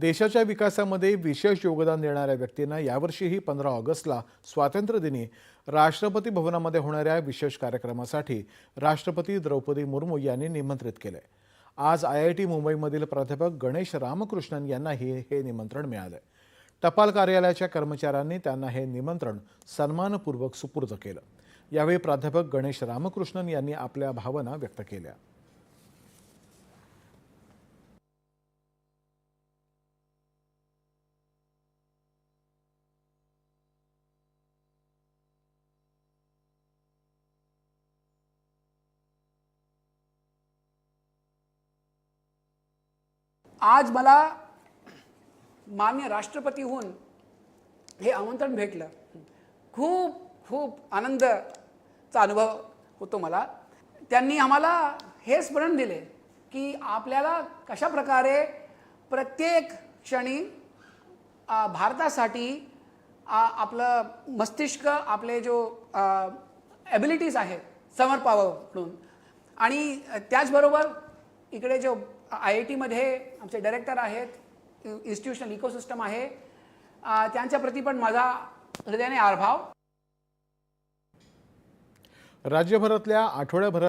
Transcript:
देशाच्या विकासामध्ये विशेष योगदान देणाऱ्या व्यक्तींना यावर्षीही पंधरा ऑगस्टला स्वातंत्र्यदिनी राष्ट्रपती भवनामध्ये होणाऱ्या विशेष कार्यक्रमासाठी राष्ट्रपती द्रौपदी मुर्मू यांनी निमंत्रित केलंय. आज आय आय टी मुंबईमधील प्राध्यापक गणेश रामकृष्णन यांनाही हे निमंत्रण मिळालं. टपाल कार्यालयाच्या कर्मचाऱ्यांनी त्यांना हे निमंत्रण सन्मानपूर्वक सुपूर्द केलं. यावेळी प्राध्यापक गणेश रामकृष्णन यांनी आपल्या भावना व्यक्त केल्या. आज मला मान्य राष्ट्रपतीहून हे आमंत्रण भेटलं. खूप खूप आनंदचा अनुभव होतो मला. त्यांनी आम्हाला हे स्मरण दिले की आपल्याला कशा प्रकारे प्रत्येक क्षणी भारतासाठी आपलं मस्तिष्क आपले जो ॲबिलिटीज आहेत समर्पावं म्हणून. आणि त्याचबरोबर इकडे जो आय आय टीमध्ये आमचे डायरेक्टर आहेत इन्स्टिट्यूशनल इकोसिस्टम आहे त्यांच्या त्यांच्याप्रती पण माझा हृदयाने आरभाव राज्यभरातल्या आठवड्याभरात